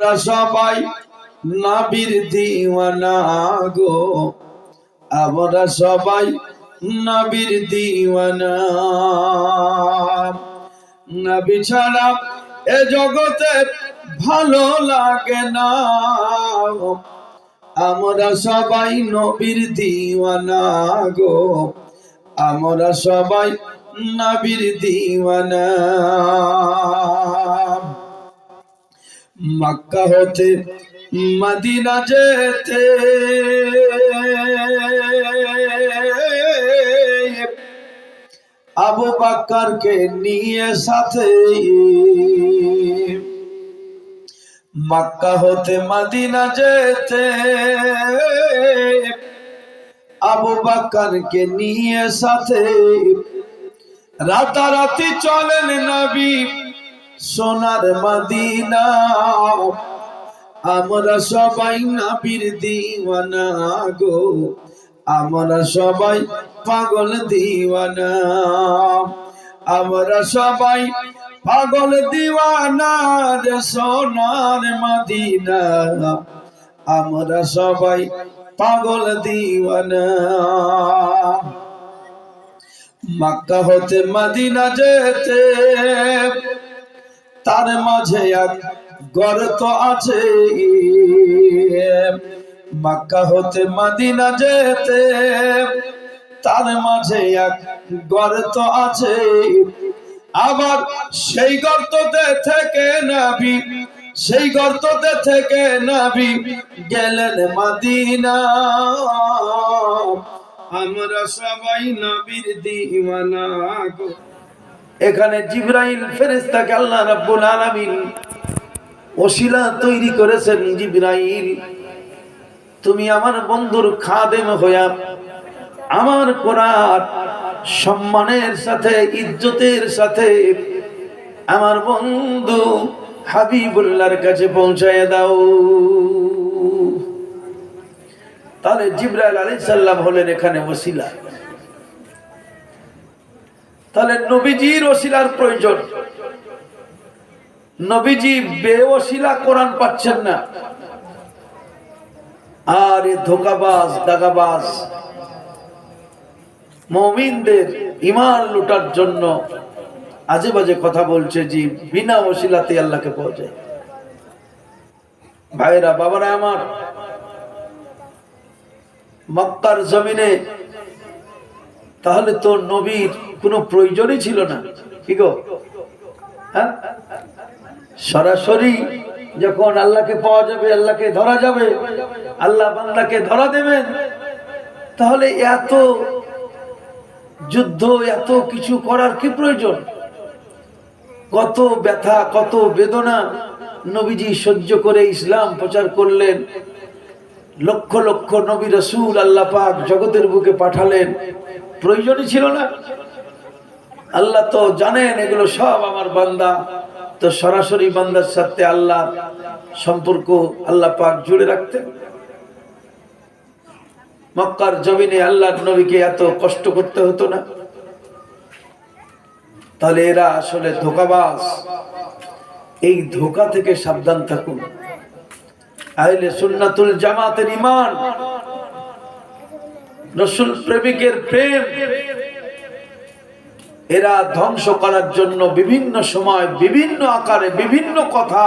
আমরা সবাই নাবির দিওয়ানা গো। আমরা সবাই নবীর দিওয়ানা। নবী ছাড়া এ জগতে ভালো লাগে না। আমরা সবাই নবীর দিওয়ানা গো। আমরা সবাই নবীর দিওয়ানা। মক্কা হতে মদিনা যেতে আবু বাক্কারকে নিয়ে সাথে মক্কা হতে মদিনা যেতে আবু বাক্কারকে নিয়ে সাথে রাতারাতি চলেন নবী সোনার মদিনা। আমরা সবাই নাবির দিওয়ানা গো। আমরা সবাই পাগল দিওয়ানা। আমরা সবাই পাগল দিওয়ানা সোনার মদিনা। আমরা সবাই পাগল দিওয়ানা। মক্কা হতে মদিনা যেতে তার মাঝে এক গর্ত আছে। মক্কা হতে মদিনা যেতে তার মাঝে এক গর্ত আছে। আবার সেই গর্ততে থেকে নাবি, সেই গর্ততে থেকে নাবি গেলেন মাদিনা। আমরা সবাই নবীর দিওয়ানা গো। এখানে জিব্রাইল ফেরেশতাকে আল্লাহ রাব্বুল আলামিন ওসিলা তৈরি করেছেন জিব্রাইল। তুমি আমার বন্ধুর খাদেম হইয়া আমার কোরআন সম্মানের সাথে, ইজ্জতের সাথে আমার বন্ধু হাবিবুল্লাহর কাছে পৌঁছায় দাও। তাহলে জিব্রাইল আলাইহিস সালাম হলেন এখানে ওসিলা। তাহলে নবীজির ওসিলার প্রয়োজন। নবীজি বেওসিলা কোরআন পাচ্ছেন না। আর এ ধোকাবাজ, দাগাবাজ, মমিনদের ইমান লুটার জন্য আজে বাজে কথা বলছে যে বিনা ওসিলাতে আল্লাহকে পাওয়া যায়। ভাইরা বাবারা আমার, মক্কার জমিনে তাহলে তো নবীর কোনো প্রয়োজনই ছিল না। কি গো? হ্যাঁ? সরাসরি যখন আল্লাহকে পাওয়া যাবে, আল্লাহকে ধরা যাবে, আল্লাহ বান্দাকে ধরা দেবেন, তাহলে এত যুদ্ধ, এত কিছু করার কি প্রয়োজন? কত ব্যথা, কত বেদনা নবীজি সহ্য করে ইসলাম প্রচার করলেন। লক্ষ লক্ষ নবী রসুল আল্লাহ পাক জগতের বুকে পাঠালেন। প্রয়োজনই ছিল না। আল্লাহ তো জানেন এগুলো সব আমার বান্দা। তো সরাসরি বান্দার সাথে আল্লাহ সম্পর্ক আল্লাহ পাক জুড়ে রাখতেন। মক্কার জমিনে আল্লাহ নবীকে এত কষ্ট করতে হতো না। তাহলে এরা আসলে ধোকাবাজ। এই ধোকা থেকে সাবধান থাকুন। আহলে সুন্নাতুল জামাতের ইমান রসুল প্রেমিকের প্রেম, এরা ধ্বংস করার জন্য বিভিন্ন সময়, বিভিন্ন আকারে, বিভিন্ন কথা,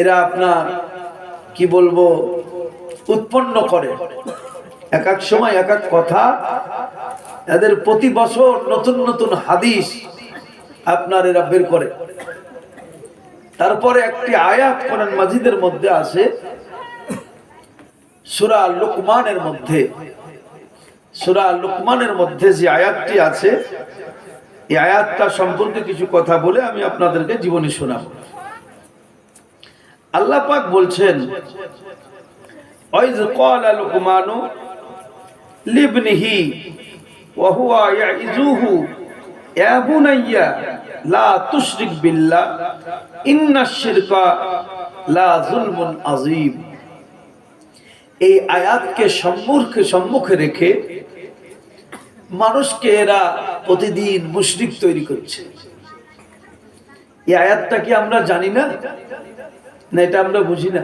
এরা আপনার, কি বলব, উৎপন্ন করে। এক এক সময় এক এক কথা, এদের প্রতি বছর নতুন নতুন হাদিস আপনার এরা বের করে। তারপরে একটি আয়াত করেন মাজিদের মধ্যে আছে সুরা লুকমানের মধ্যে, সুরা লুকমানের মধ্যে যে আয়াতটি আছে, এই আয়াতটা সম্পর্কে কিছু কথা বলে আমি আপনাদেরকে জীবনী শোনাব। আল্লাহ পাক বলছেন লিবনিহি লা লা এই আয়াতকে সম্মুখে সম্মুখে রেখে মানুষকে এরা প্রতিদিন মুশরিক তৈরি করছে। এই আয়াতটা কি আমরা জানি না? না, এটা আমরা বুঝি না।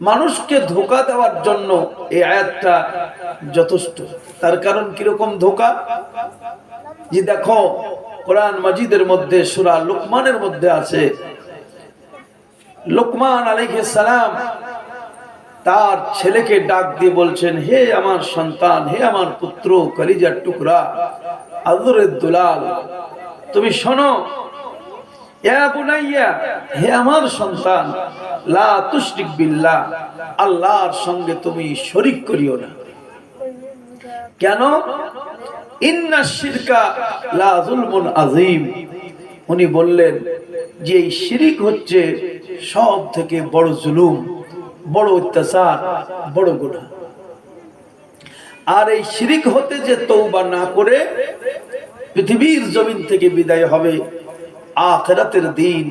মানুষকে ধোকা দেওয়ার জন্য এই আয়াতটা যথেষ্ট। তার কারণ কীরকম ধোকা? যে দেখো, কোরআন মাজিদের মধ্যে, সুরা লোকমানের মধ্যে আছে, লোকমান আলাইহিস সালাম তার ছেলেকে ডাক দিয়ে বলছেন, হে আমার সন্তান, হে আমার পুত্র, কলিজার টুকরা আদরের দুলাল, তুমি শোনো হে আমার সন্তান, লা তুশরিক বিল্লাহ, আল্লাহর সঙ্গে তুমি শরিক করিও না। কেন? ইন্না শিরকা লা যুলমুন উনি বললেন যে এই শিরিক হচ্ছে সব থেকে বড় জুলুম। বড় অত্যাচার, বড় গুনাহ। আর এই শিরিক হতে যে তৌবা না করে পৃথিবীর জমিন থেকে বিদায় হবে, আখেরাতের দিন,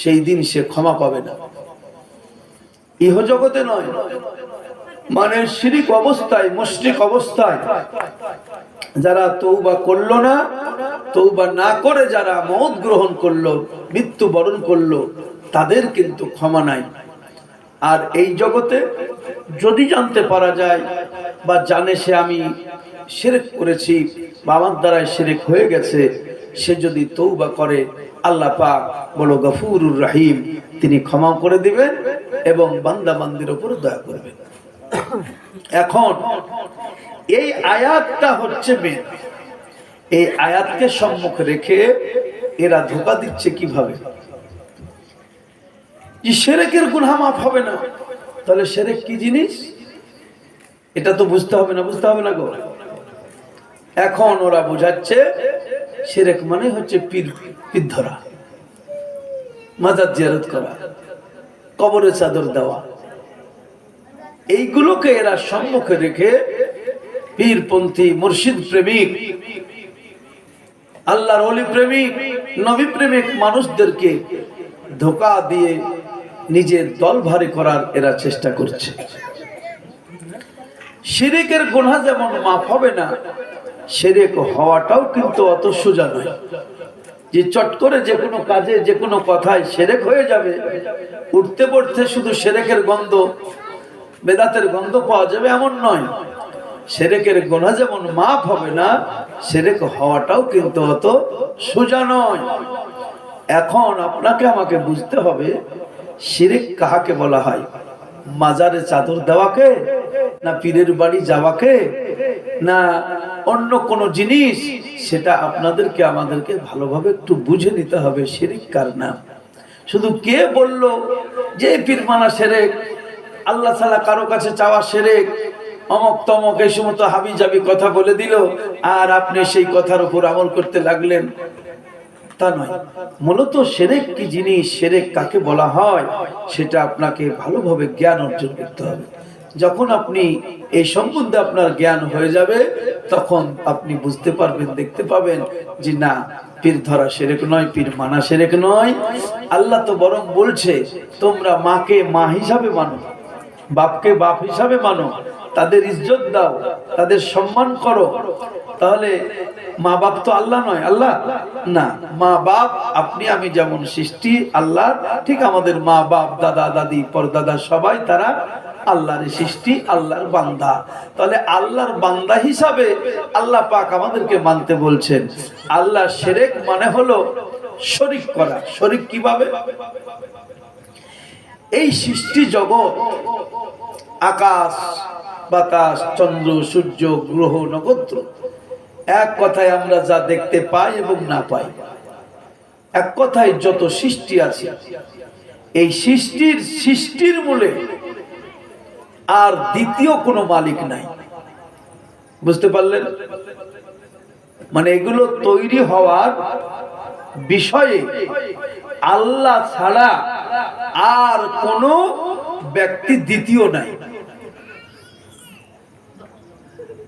সেই দিন সে ক্ষমা পাবে না। ইহ জগতে নয় মানে শিরিক অবস্থায়, মুশরিক অবস্থায় যারা তৌবা করল না তৌবা না করে যারা মত গ্রহণ করল মৃত্যু বরণ করল, তাদের কিন্তু ক্ষমা নাই। আর এই জগতে যদি জানতে পারা যায় বা জানে সে আমি সেরেক করেছি বা আমার দ্বারাই সেরেক হয়ে গেছে, সে যদি তৌবা করে, আল্লাহ পাক বলো, গফুরুর রাহিম তিনি ক্ষমা করে দিবেন এবং বান্দা বান্দির উপর দয়া করবেন। এখন এই আয়াতটা হচ্ছে মেন এই আয়াতকে সম্মুখে রেখে এরা ধোকা দিচ্ছে কীভাবে? যে সেরেকের গুনহা মাফ হবে না। তাহলে সেরেক কি জিনিস? এটা তো বুঝতে হবে না, বুঝতে হবে না গো। এখন ওরা বোঝাচ্ছে, সেরেক মানে হচ্ছে পীর পীর ধরা, মাজার জিয়ারত করা কবরে চাদর দেওয়া। এইগুলোকে এরা সম্মুখে রেখে পীরপন্থী, মুর্শিদ প্রেমিক, আল্লাহর অলি প্রেমিক, নবী প্রেমিক মানুষদেরকে ধোকা দিয়ে নিজের দল ভারী করার এরা চেষ্টা করছে। শিরিকের গোনা যেমন মাফ হবে না, সেরেক হওয়াটাও কিন্তু অত সোজা নয়। যে চট করে যে কোনো কাজে, যে কোনো কথায় সেরেক হয়ে যাবে, উঠতে পড়তে শুধু সেরেকের গন্ধ, বেদাতের গন্ধ পাওয়া যাবে এমন নয়। সেরেকের গোনা যেমন মাফ হবে না, সেরেক হওয়াটাও কিন্তু অত সোজা নয়। এখন আপনাকে আমাকে বুঝতে হবে শিরিক কাহাকে বলা হয়? মাজারে চাদর দেওয়াকে? না পীরের বাড়ি যাওয়াকে? না অন্য কোনো জিনিস? সেটা আপনাদেরকে, আমাদেরকে ভালোভাবে একটু বুঝে নিতে হবে শিরিক কার নাম। শুধু কে বলল যে পীর মানা সেরেক? আল্লাহ ছাড়া কারও কাছে চাওয়া সেরেক? অমক তমক এই সমস্ত হাবি জাবি কথা বলে দিল। আর আপনি সেই কথার উপর আমল করতে লাগলেন। তা নয়। মূলত সেরেক কি জিনিস, সেরেক কাকে বলা হয়, সেটা আপনাকে ভালোভাবে জ্ঞান অর্জন করতে হবে। যখন আপনি এই সম্বন্ধে আপনার জ্ঞান হয়ে যাবে, তখন আপনি বুঝতে পারবেন, দেখতে পাবেন যে না, পীর ধরা সেরেক নয়, পীর মানা সেরেক নয়। আল্লাহ তো বরং বলছে, তোমরা মাকে মা হিসাবে মানো, বাপকে বাপ হিসাবে মানো তাদের ইজ্জত দাও, তাদের সম্মান করো। তাহলে মা বাপ তো আল্লাহ নয়, আল্লাহ? না, মা বাপ, আপনি, আমি যেমন সৃষ্টি, আল্লাহ, ঠিক আমাদের মা বাপ, দাদা, দাদি, পরদাদা, সবাই তারা আল্লাহর সৃষ্টি, আল্লাহর বান্দা। তাহলে আল্লাহর বান্দা হিসাবে আল্লাহ পাক আমাদেরকে মানতে বলছেন। আল্লাহ শেরেক মানে হলো শরিক করা। শরিক কীভাবে? এই সৃষ্টি জগৎ, আকাশ, বাতাস, চন্দ্র, সূর্য, গ্রহ, নক্ষত্র, এক কথায় আমরা যা দেখতে পাই এবং না পাই। এক কথায় যত সৃষ্টি আছে, এই সৃষ্টির সৃষ্টির মূলে আর দ্বিতীয় কোনো মালিক নাই। বুঝতে পারলেন? মানে এগুলো তৈরি হওয়ার বিষয়ে আল্লাহ ছাড়া আর কোনো ব্যক্তি দ্বিতীয় নাই।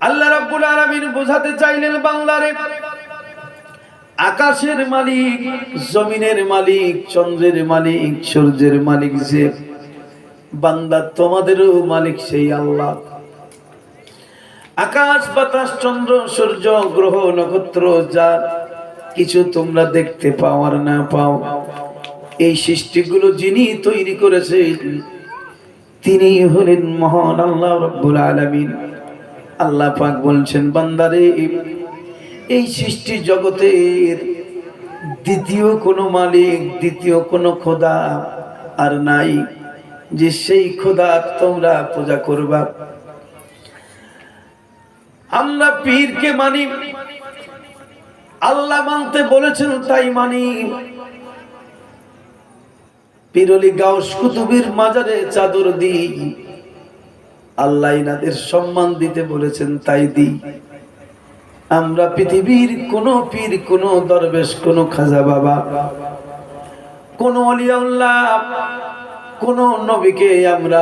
আল্লাহ রাব্বুল আলামিন বোঝাতে চাইলেন বাংলারে আকাশের মালিক, জমিনের মালিক, চন্দ্রের মালিক, সূর্যের মালিক যে বান্দা তোমাদেরও মালিক সেই আল্লাহ। আকাশ, বাতাস, চন্দ্র, সূর্য, গ্রহ, নক্ষত্র যা কিছু তোমরা দেখতে পাও আর না পাও। এই সৃষ্টিগুলো যিনি তৈরি করেছেন, তিনি হলেন মহান আল্লাহ রব্বুল আলামিন। আল্লাহ পাক বলছেন, বান্দারে, এই সৃষ্টি জগতের দ্বিতীয় কোনো মালিক, দ্বিতীয় কোনো খোদা আর নাই, যে সেই খোদা তোমরা পূজা করবা। আমরা পীরকে মানি, আল্লাহ মানতে বলেছেন, তাই মানি। পিরলি গাউস কুতুবের মাজারে চাদর দিই। আল্লাহ ইনাদের সম্মান দিতে বলেছেন, তাই দিই। আমরা পৃথিবীর কোন পীর, কোন দরবেশ, কোন খাজা বাবা, কোন অলিয়াউল্লাহ, কোন নবীকে আমরা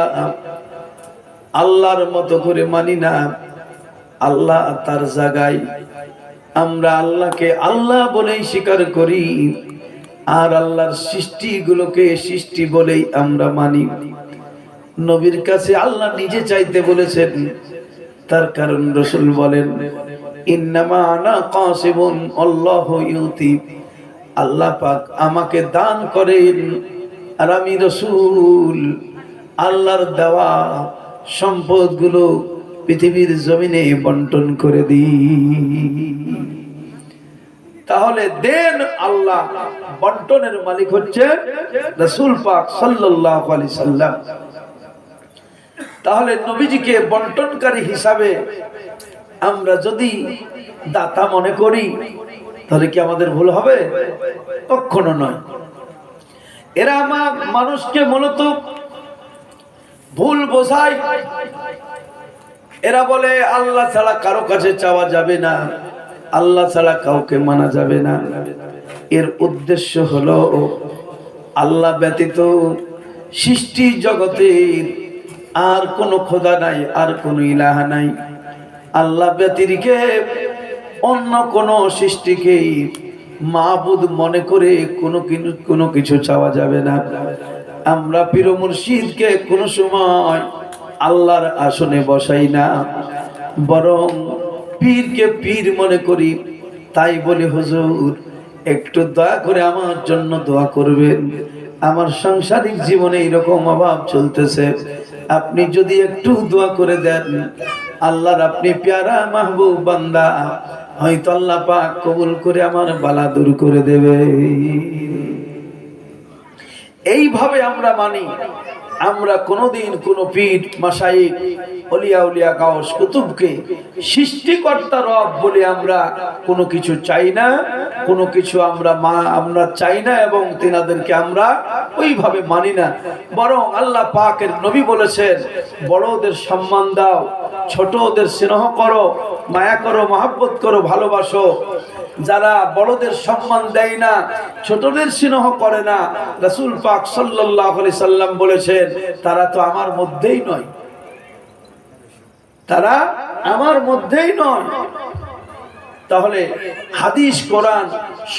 আল্লাহর মতো করে মানি না। আল্লাহ তার জায়গায় আমরা আল্লাহকে আল্লাহ বলেই স্বীকার করি। আর আল্লাহর সৃষ্টিগুলোকে সৃষ্টি বলেই আমরা মানি। নবীর কাছে আল্লাহ নিজে চাইতে বলেছেন, তার কারণ রসুল বলেন, ইন্নামা আনা কাসিবুন, আল্লাহু ইউতি। আল্লাহ পাক আমাকে দান করেন আর আমি রসুল। আল্লাহর দেওয়া সম্পদগুলো পৃথিবীর জমিনে বন্টন করে দিই। তাহলে দেন আল্লাহ বন্টনের মালিক হচ্ছে রসুল পাক সাল্লাল্লাহু আলাইহি সাল্লাম। তাহলে নবীজিকে বন্টনকারী হিসাবে আমরা যদি দাতা মনে করি, তাহলে কি আমাদের ভুল হবে? কখনো নয়। এরা আমার মানুষকে মূলত ভুল বোঝায়। এরা বলে, আল্লাহ ছাড়া কারও কাছে চাওয়া যাবে না। আল্লাহ ছাড়া কাউকে মানা যাবে না। এর উদ্দেশ্য হলো, আল্লাহ ব্যতীত সৃষ্টি জগতের আর কোনো খোদা নাই, আর কোনো ইলাহা নাই। আল্লাহ ব্যতিরিকে অন্য কোনো সৃষ্টিকে মাহবুদ মনে করে কোনো কিন- কোনো কিছু চাওয়া যাবে না। আমরা পীর মুর্শিদকে কোনো সময় আল্লাহর আসনে বসাই না, বরং পীরকে পীর মনে করি। তাই বলে, হুজুর, একটু দয়া করে আমার জন্য দোয়া করবেন। আমার সাংসারিক জীবনে এরকম অভাব চলতেছে। আপনি যদি একটু দোয়া করে দেন, আল্লাহর আপনি প্যারা মাহবুব বান্দা। হয়তো আল্লাহ পাক কবুল করে আমার বালা দূর করে দেবে। এইভাবে আমরা মানি। আমরা কোনোদিন কোনো পীঠ মাসাইক অলিয়া উলিয়া গাউস কুতুবকে সৃষ্টিকর্তা রব বলে আমরা কোনো কিছু চাই না, কোনো কিছু আমরা মা, আমরা চাই না এবং তিনাদেরকে আমরা ওইভাবে মানি না। বরং আল্লাহ পাকের নবী বলেছেন, বড়দের সম্মান দাও, ছোটদের স্নেহ করো, মায়া করো, মহাব্বত করো, ভালোবাসো। যারা বড়দের সম্মান দেয় না, ছোটদের স্নেহ করে না, রাসূল পাক আলাইহি সাল্লাম বলেছেন, তারা তো আমার মধ্যেই নয়। তারা আমার মধ্যেই নয়। তাহলে হাদিস, কোরআন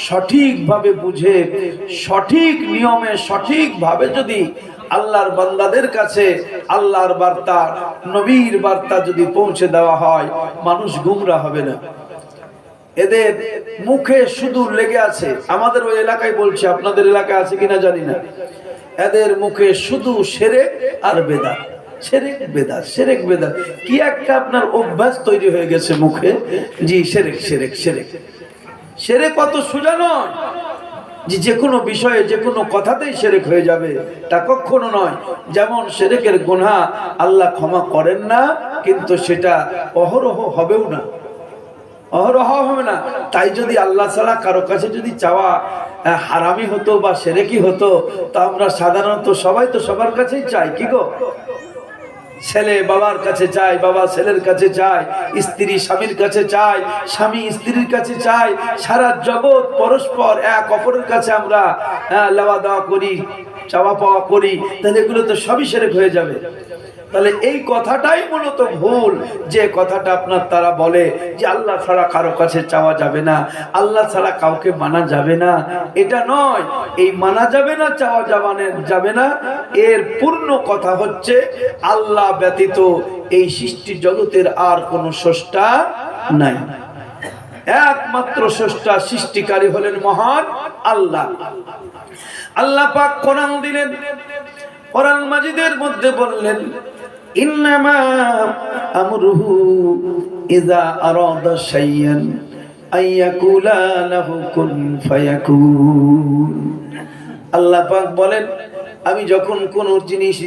সঠিকভাবে বুঝে, সঠিক নিয়মে, সঠিকভাবে যদি আল্লাহর বান্দাদের কাছে আল্লাহর বার্তা, নবীর বার্তা যদি পৌঁছে দেওয়া হয়, মানুষ গুমরা হবে না। এদের মুখে শুধু লেগে আছে। আমাদের ওই এলাকায় বলছে, আপনাদের এলাকায় আছে কিনা জানি না। এদের মুখে শুধু সেরেক আর বেদা সেরেক বেদা সেরেক বেদা কি একটা আপনার অভ্যাস তৈরি হয়ে গেছে মুখে? জি, সেরেক সেরেক সেরেক। সেরেক কত সোজা নয়। যে যে কোনো বিষয়ে, যে কোনো কথাতেই সেরেক হয়ে যাবে। তা কখনো নয়। যেমন সেরেকের গুনাহ আল্লাহ ক্ষমা করেন না, কিন্তু সেটা অহরহ হবেও না। অহরহ হবে না। তাই যদি আল্লাহ ছাড়া কারও কাছে যদি চাওয়া হারামি হতো বা সেরেকি হতো, তা আমরা সাধারণত সবাই তো সবার কাছেই চাই, কি গো? ছেলে বাবার কাছে চায় বাবা ছেলের কাছে চায় স্ত্রী স্বামীর কাছে চায় স্বামী স্ত্রীর কাছে চায় সারা জগৎ পরস্পর এক অপরের কাছে আমরা লেওয়া দেওয়া করি চাওয়া পাওয়া করি, তাহলে এগুলো তো সবই সেরেক হয়ে যাবে। তাহলে এই কথাটাই মূলত ভুল। যে কথাটা আপনার তারা বলে যে আল্লাহ ছাড়া কারও কাছে চাওয়া যাবে না, আল্লাহ ছাড়া কাউকে মানা যাবে না, এটা নয়। এই মানা যাবে না, চাওয়া যাবানে যাবে না। এর পূর্ণ কথা হচ্ছে, আল্লাহ ব্যতীত এই সৃষ্টি জগতের আর কোনো স্রষ্টা নাই। একমাত্র স্রষ্টা সৃষ্টিকারী হলেন মহান আল্লাহ। আল্লাহ পাক কোরআন দিলেন, কোরআন মাজিদের মধ্যে বললেন ইন্নামা আমরুহু বলেন, আমি যখন কোন জিনিস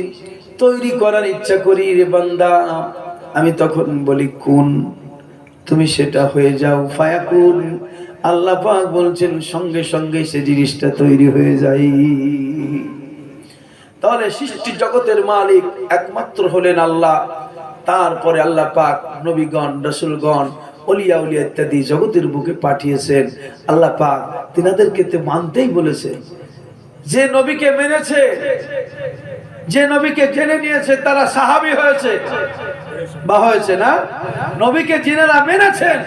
তৈরি করার ইচ্ছা করি রে বান্দা, আমি তখন বলি, কোন, তুমি সেটা হয়ে যাও, ফায়াকুন। আল্লাহ পাক বলছেন, সঙ্গে সঙ্গে সে জিনিসটা তৈরি হয়ে যায়। তাহলে সৃষ্টি জগতের মালিক একমাত্র হলেন আল্লাহ। তারপরে আল্লাহ পাক নবীগণ, রসুলগণ, অলিয়া উলিয়া ইত্যাদি জগতের বুকে পাঠিয়েছেন। আল্লাহ পাক তিনাদেরকে তো মানতেই বলেছেন যে নবীকে মেনেছে, যে নবীকে জেনে নিয়েছে, তারা সাহাবি হয়েছে। বা হয়েছে না? নবীকে যিনারা মেনেছেন,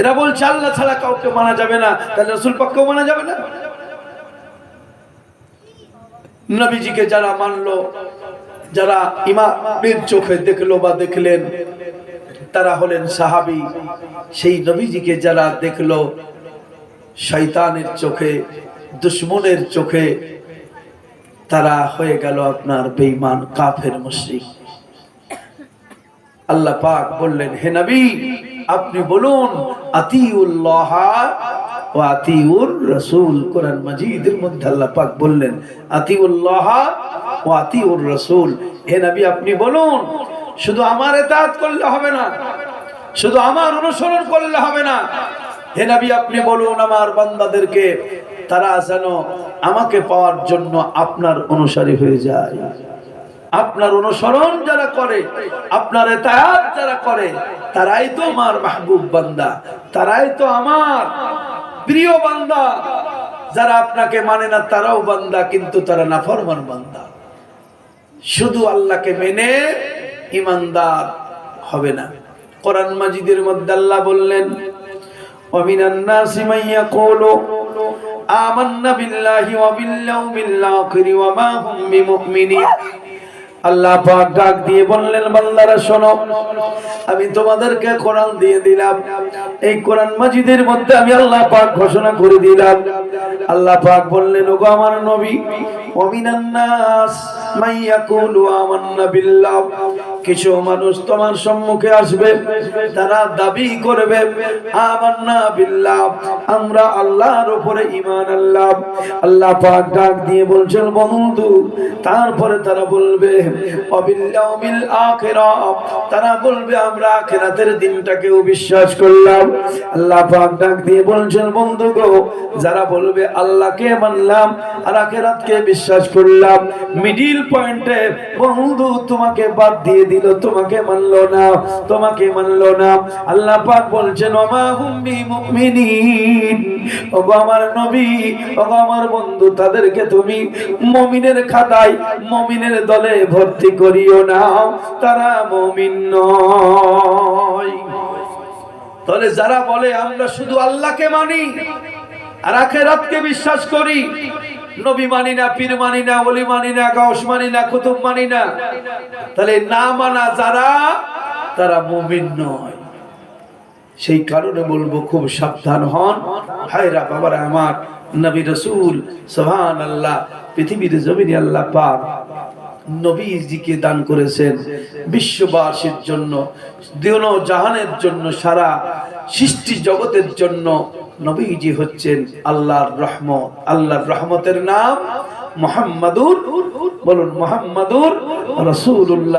এরা বলছে, আল্লাহ ছাড়া কাউকে মানা যাবে না। তাহলে রসুল পক্ষেও মানা যাবে না? নবীজিকে যারা মানলো, যারা ইমামের চোখে দেখল বা দেখলেন, তারা হলেন সাহাবি। সেই নবীজিকে যারা দেখল, শয়তানের চোখে, দুশ্মনের চোখে, তারা হয়ে গেল আপনার বেঈমান কাফের মুশরিক। আল্লাহ পাক বললেন, হে নবী, আপনি বলুন, আতিউল্লাহ ও আতিউর রাসূল, কোরআন মাজিদের মধ্যে আল্লাহ পাক বললেন ও আতিউর রাসূল। হে নবী, আপনি বলুন, শুধু আমার এতাত করলে হবে না, শুধু আমার অনুসরণ করলে হবে না। হে নবী, আপনি বলুন, আমার বান্দাদেরকে, তারা যেন আমাকে পাওয়ার জন্য আপনার অনুসারী হয়ে যায়। আপনার অনুসরণ যারা করে, আপনার এতায়াত যারা করে, তারাই তো আমার মাহবুব বান্দা, তারাই তো আমার প্রিয় বান্দা, যারা আপনাকে মানে না তারাও বান্দা, কিন্তু তারা না ফরমান বান্দা। শুধু আল্লাহকে মেনে ইমানদার হবে না। কোরআন মাজিদের মধ্যে আল্লাহ বললেন আমান্না বিল্লাহি ওয়া বিল ইয়াউমিল আখির ওয়া মা হুম বিমুমিনিন। আল্লাহ পাক ডাক দিয়ে বললেন, বান্দারা, শোনো, আমি তোমাদেরকে কোরআন দিয়ে দিলাম। এই কোরআন মাজিদের মধ্যে আমি আল্লাহ পাক ঘোষণা করে দিলাম। আল্লাহ পাক বললেন, ওগো আমার নবী ওমিনান নাস মাইয়াকুলু আমান্না বিল্লাহ। কিছু মানুষ তোমার সম্মুখে আসবে, তারা দাবি করবে আমরা আল্লাহর উপরে ঈমান আল্লাহ আল্লাহ পাক ডাক দিয়ে বলছেন, বন্ধু। তারপরে তারা বলবে তারা বলবে, আমরা আখিরাতের দিনটাকেও বিশ্বাস করলাম। আল্লাহ পাক ডাক দিয়ে বলছেন, বন্ধু গো, যারা বলবে, আল্লাহকে মানলাম আর আখিরাতকে বিশ্বাস করলাম, মিডিল পয়েন্টে বন্ধু তোমাকে বাদ দিয়ে দিল, তোমাকে মানলো না, তোমাকে মানলো না। আল্লাহ পাক বলছেন, ওমা হুম বিমুমিনিন। ওগো আমার নবী, ওগো আমার বন্ধু, তাদেরকে তুমি মুমিনের খাতায়, মুমিনের দলে ভর্তি করিও না। তারা মুমিন নয়। তাহলে যারা বলে, আমরা শুধু আল্লাহকে মানি আর আখেরাতকে বিশ্বাস করি নবী মানি না, পীর মানি না, ওলি মানি না, গাউস মানি না, কুতুব মানি না। তাহলে না মানা যারা, তারা মুমিন নয়। সেই কারণে বলব খুব সাবধান হন। হায়রা বাবারা আমার নবী রসুল সোহান আল্লাহ পৃথিবীর জমিনে আল্লাহ পাক নবীজিকে দান করেছেন বিশ্ববাসীর জন্য দিন জাহানের জন্য, সারা সৃষ্টি জগতের জন্য। নবীজি হচ্ছেন আল্লাহর রহমত। আল্লাহর রহমতের নাম মোহাম্মদুর বলুন মোহাম্মদুর রসুল্লাহ